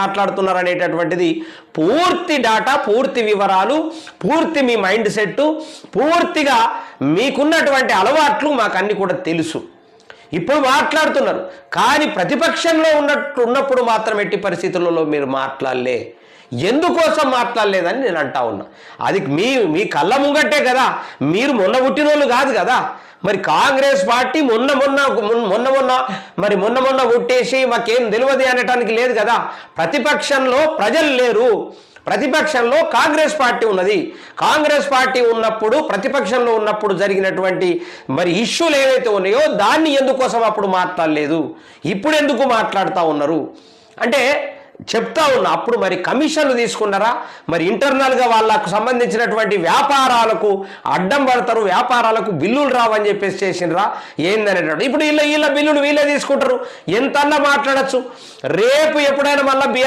మాట్లాడుతున్నారు అనేటటువంటిది పూర్తి డాటా పూర్తి వివరాలు పూర్తి మీ మైండ్ సెట్ పూర్తిగా మీకున్నటువంటి అలవాట్లు మాకు అన్ని కూడా తెలుసు. ఇప్పుడు మాట్లాడుతున్నారు. కానీ ప్రతిపక్షంలో ఉన్నట్టు ఉన్నప్పుడు మాత్రం ఎట్టి పరిస్థితులలో మీరు మాట్లాడలే. ఎందుకోసం మాట్లాడలేదని నేను అంటా ఉన్నా. అది మీ మీ కళ్ళ ముంగట్టే కదా. మీరు మొన్న పుట్టినోళ్ళు కాదు కదా. మరి కాంగ్రెస్ పార్టీ మొన్న మొన్న మొన్న మొన్న మరి మొన్న మొన్న పుట్టేసి మాకేం తెలియదు అనటానికి లేదు కదా. ప్రతిపక్షంలో ప్రజలు లేరు. ప్రతిపక్షంలో కాంగ్రెస్ పార్టీ ఉన్నది. కాంగ్రెస్ పార్టీ ఉన్నప్పుడు ప్రతిపక్షంలో ఉన్నప్పుడు జరిగినటువంటి మరి ఇష్యూలు ఏవైతే ఉన్నాయో దాన్ని ఎందుకోసం అప్పుడు మాట్లాడలేదు? ఇప్పుడు ఎందుకు మాట్లాడుతూ ఉన్నారు? అంటే చెప్తా ఉన్నా. అప్పుడు మరి కమిషన్లు తీసుకున్నారా? మరి ఇంటర్నల్గా వాళ్ళకు సంబంధించినటువంటి వ్యాపారాలకు అడ్డం పడతారు వ్యాపారాలకు బిల్లులు రావని చెప్పేసి చేసినరా ఏందనేటప్పుడు ఇప్పుడు వీళ్ళ వీళ్ళ బిల్లులు వీళ్ళే తీసుకుంటారు. ఎంతన్నా మాట్లాడచ్చు. రేపు ఎప్పుడైనా మళ్ళీ